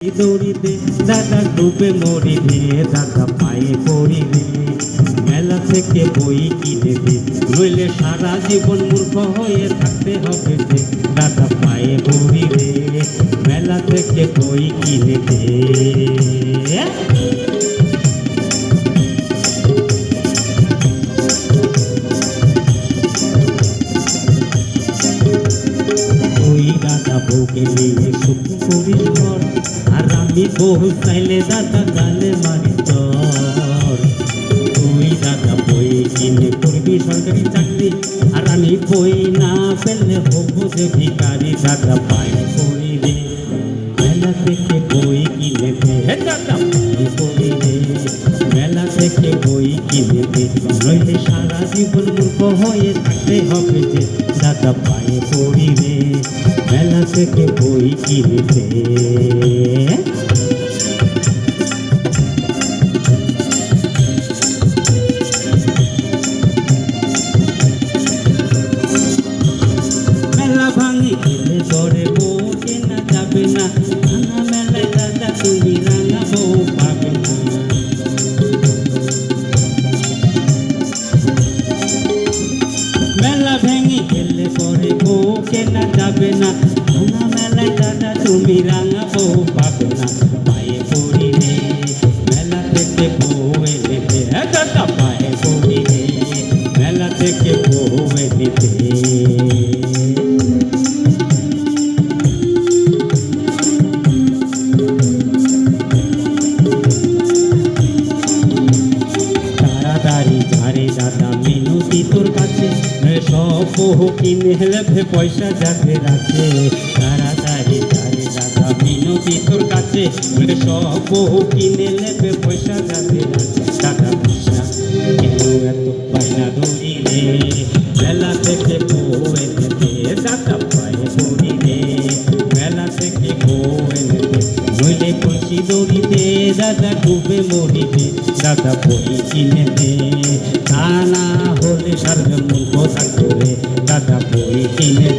দৌড়িতে, দাদা ডুবে মরিবে, দাদা পায়ে পড়িবে। মেলা থেকে বই কিনে দে নইলে সারা জীবন মূর্খ হয়ে থাকতে হবে যে দাদা পায়ে পড়িবে, মেলা থেকে বই কিনে দাদা বউকে নিয়ে সুখ করিস ঘর আর আমি বহু চাইলে দাদা গালে মারি চর তুই দাদা বই কিনে করবি সরকারি চাকরি, আর আমি বই না পেলে হব যে ভিকারি দাদা পাই করি রে মেলা থেকে বই কিনে দে। দাদা পাই করি রে মেলা থেকে বই কিনে দে। নইলে সারা জীবন মূর্খ হয়ে থাকতে হবে যে দাদা পায়ে পড়ি রে মেলা থেকে বই কিনে দে মেলা ভাঙি খেলে ধরে বউ কেনা যাবে না। ভাঙা মেলায় দাদা তুমি রাঙা বউ বউ কেনা যাবে না ভাঙা মেলায় দাদা তুমি রাঙা বউ পাবে না পায়ে পড়ি রে মেলা থেকে বউ এনে দে হ্যাঁ দাদা পায়ে পড়ি রে মেলা থেকে বউ এনে দে তাড়াতাড়ি ঝাড়ে দাদা মিনতি তোর কাছে। সব কিনে লেভে পয়সা রাখে। তাড়াতাড়ি কাছে। সব কিনে লেভে পয়সা যাবে রাখে। পয়সা কেন এত পায়না দৌড়ি রে? মেলা থেকে বউ এনে দে দাদা পায়ে দৌড়ি রে। থেকে নইলে কলসি দৌড়ি দে দাদা ডুবে মরিবে। দাদা বই কিনে দে তা না হলে সারবে মূর্খ থাকবে দাদা বই কিনে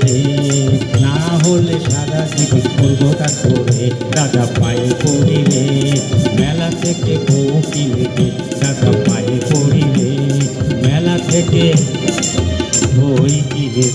না হলে সারা জীবন করব থাকব রে দাদা পায়ে রে মেলা থেকে বউ কিনে দে দাদা পায়ে রে মেলা থেকে বই কিনে